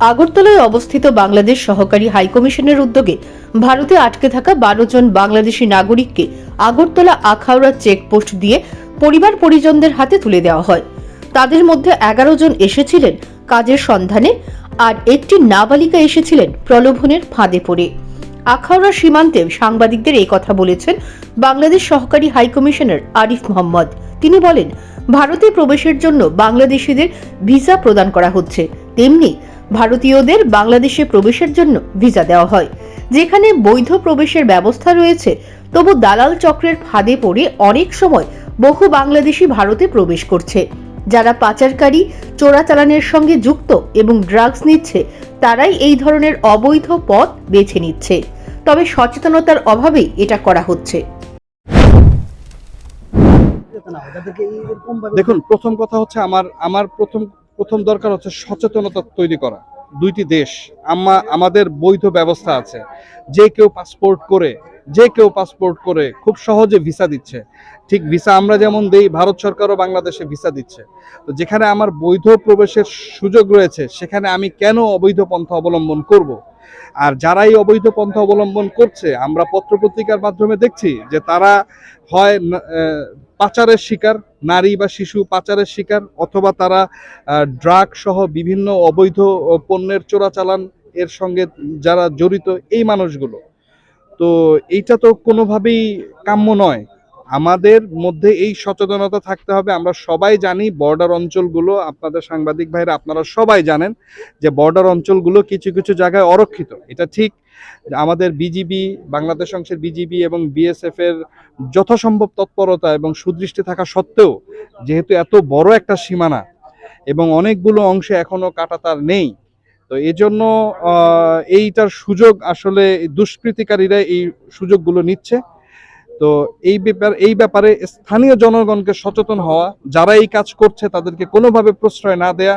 আগরতলায় অবস্থিত বাংলাদেশ সহকারী হাইকমিশনের উদ্যোগে ভারতে আটকে থাকা বারো জন বাংলাদেশি নাগরিককে আগরতলা আখাউড়া চেকপোস্ট দিয়ে পরিবার পরিজনদের হাতে তুলে দেওয়া হয়। তাদের মধ্যে এগারো জন এসেছিলেন কাজের সন্ধানে আর একটি নাবালিকা এসেছিলেন প্রলোভনের ফাঁদে পড়ে। আখাউড়া সীমান্তে সাংবাদিকদের এই কথা বলেছেন বাংলাদেশ সহকারী হাইকমিশনার আরিফ মোহাম্মদ। তিনি বলেন, ভারতে প্রবেশের জন্য বাংলাদেশিদের ভিসা প্রদান করা হচ্ছে। তেমনি ভারতীয়দের বাংলাদেশে প্রবেশের জন্য ভিসা দেওয়া হয়। যেখানে বৈধ প্রবেশের ব্যবস্থা রয়েছে, তবু দালাল চক্রের ফাঁদে পড়ে অনেক সময় বহু বাংলাদেশি ভারতে প্রবেশ করছে। যারা পাচারকারী, চোরাচালানের সঙ্গে যুক্ত এবং ড্রাগস নিচ্ছে, তারাই এই ধরনের অবৈধ পথ বেছে নিচ্ছে। তবে সচেতনতার অভাবেই এটা করা হচ্ছে। দেখুন, প্রথম কথা হচ্ছে আমার আমার প্রথম প্রথম দরকার হচ্ছে সচেতনতা তৈরি করা। দুইটি দেশ, আমা, আমাদের বৈধ ব্যবস্থা আছে। যে কেউ পাসপোর্ট করে, যে কেউ পাসপোর্ট করে খুব সহজে ভিসা দিচ্ছে। ঠিক ভিসা আমরা যেমন দেই, ভারত সরকারও বাংলাদেশে ভিসা দিচ্ছে। তো যেখানে আমার বৈধ প্রবেশের সুযোগ রয়েছে, সেখানে আমি কেন অবৈধ পন্থা অবলম্বন করব? আর যারাই অবৈধ পন্থা অবলম্বন করছে, আমরা পত্রপত্রিকার মাধ্যমে দেখছি যে তারা হয় পাচারের শিকার, নারী বা শিশু পাচারের শিকার, অথবা তারা ড্রাগ সহ বিভিন্ন অবৈধ পণ্যের চোরাচালান এর সঙ্গে যারা জড়িত এই মানুষগুলো। তো এইটা তো কোনোভাবেই কাম্য নয়। আমাদের মধ্যে এই সচেতনতা থাকতে হবে। আমরা সবাই জানি বর্ডার অঞ্চলগুলো, আপনাদের সাংবাদিক ভাইরা, আপনারা সবাই জানেন যে বর্ডার অঞ্চলগুলো কিছু কিছু জায়গায় অরক্ষিত। এটা ঠিক। আমাদের বিজিবি, বাংলাদেশ অংশের বিজিবি এবং বিএসএফ এর যথাসম্ভব তৎপরতা এবং সুদৃষ্টি থাকা সত্ত্বেও যেহেতু এত বড় একটা সীমানা এবং অনেকগুলো অংশে এখনও কাটাতার নেই, তো এজন্য এইটার সুযোগ আসলে দুষ্কৃতিকারীরা এই সুযোগগুলো নিচ্ছে। তো এই ব্যাপার, এই ব্যাপারে স্থানীয় জনগণকে সচেতন হওয়া, যারা এই কাজ করছে তাদেরকে কোনোভাবে প্রশ্রয় না দেয়া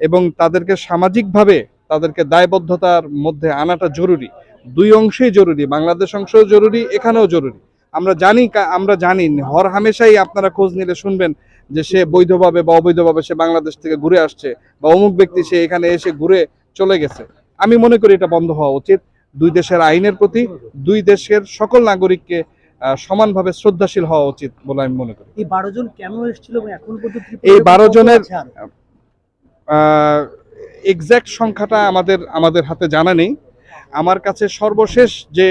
এবং তাদেরকে সামাজিকভাবে তাদেরকে দায়বদ্ধতার মধ্যে আনাটা জরুরি। দুই অংশেই জরুরি, বাংলাদেশ অংশেও জরুরি, এখানেও জরুরি। আমরা জানি আমরা জানি, হর হামেশাই আপনারা খোঁজ নিলে শুনবেন যে সে বৈধভাবে বা অবৈধভাবে সে বাংলাদেশ থেকে ঘুরে আসছে বা অমুক ব্যক্তি সে এখানে এসে ঘুরে চলে গেছে। আমি মনে করি এটা বন্ধ হওয়া উচিত। দুই দেশের আইনের প্রতি, দুই দেশের সকল নাগরিককে সমানভাবে শ্রদ্ধাশীল হওয়া উচিত বলে আমি মনে করি। এই বারো জন কেন এসেছিল এখন পর্যন্ত এই 12 কত জনের- এক্স্যাক্ট সংখ্যাটা আমাদের আমাদের হাতে জানা নেই। আমার কাছে সর্বশেষ যে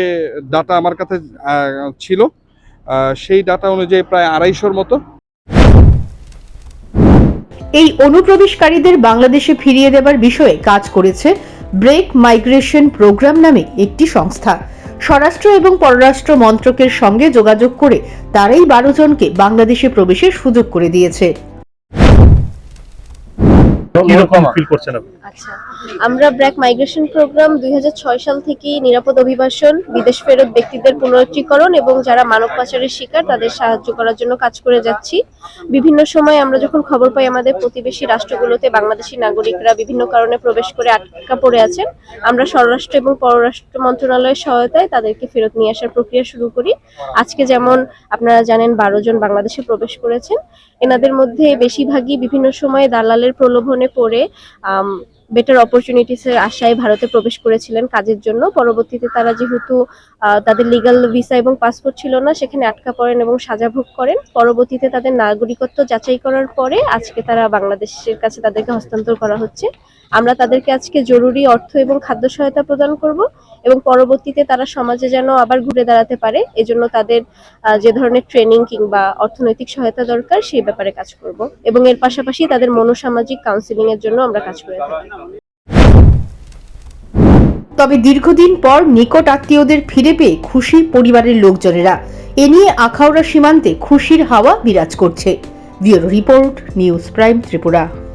ডাটা আমার কাছে আহ, ছিল আহ, সেই ডাটা অনুযায়ী প্রায় আড়াইশোর মতো। এই অনুপ্রবেশকারীদের বাংলাদেশে ফিরিয়ে দেবার বিষয়ে কাজ করেছে ব্রেক মাইগ্রেশন প্রোগ্রাম নামে একটি সংস্থা। স্বরাষ্ট্র এবং পররাষ্ট্র মন্ত্রকের সঙ্গে যোগাযোগ করে তারাই বারো জনকে বাংলাদেশে প্রবেশের সুযোগ করে দিয়েছে। কীরকম ফিল করছেন আপনি? আচ্ছা আমরা ব্র্যাক মাইগ্রেশন প্রোগ্রাম দুই হাজার ছয় সাল থেকে নিরাপদ অভিবাসন বিদেশ ফেরত ব্যক্তিদের পুনরুজ্জীকরণ এবং যারা মানব পাচারের শিকার তাদের সাহায্য করার জন্য কাজ করে যাচ্ছি। বিভিন্ন সময় আমরা যখন খবর পাই আমাদের প্রতিবেশী রাষ্ট্রগুলোতে বাংলাদেশি নাগরিকরা বিভিন্ন কারণে প্রবেশ করে আটকা পড়ে আছেন আমরা স্বরাষ্ট্র এবং পররাষ্ট্র মন্ত্রণালয়ের সহায়তায় তাদেরকে ফেরত নিয়ে আসার প্রক্রিয়া শুরু করি। আজকে যেমন আপনারা জানেন বারো জন বাংলাদেশে প্রবেশ করেছেন। এনাদের মধ্যে বেশিরভাগই বিভিন্ন সময়ে দালালের প্রলোভনে পড়ে বেটার অপরচুনিটিস এর আশায় ভারতে প্রবেশ করেছিলেন কাজের জন্য। পরবর্তীতে তারা যেহেতু তাদের লিগ্যাল ভিসা এবং পাসপোর্ট ছিল না, সেখানে আটকা পড়েন এবং সাজা ভোগ করেন। পরবর্তীতে তাদের নাগরিকত্ব যাচাই করার পরে আজকে তারা বাংলাদেশের কাছে তাদেরকে হস্তান্তর করা হচ্ছে। আমরা তাদেরকে আজকে জরুরি অর্থ এবং খাদ্য সহায়তা প্রদান করব এবং পরবর্তীতে তারা সমাজে যেন আবার ঘুরে দাঁড়াতে পারে। এজন্য তাদের যে ধরনের ট্রেনিং কিংবা অর্থনৈতিক সহায়তা দরকার, সেই ব্যাপারে কাজ করব। এবং এর পাশাপাশি তাদের মনোসামাজিক কাউন্সিলিং এর জন্য আমরা কাজ করে থাকি। তবে দীর্ঘদিন পর নিকট আত্মীয়দের ফিরে পেয়ে খুশি পরিবারের লোকজনেরা। এ নিয়ে আখাউড়া সীমান্তে খুশির হাওয়া বিরাজ করছে। Bureau report, news prime Tripura.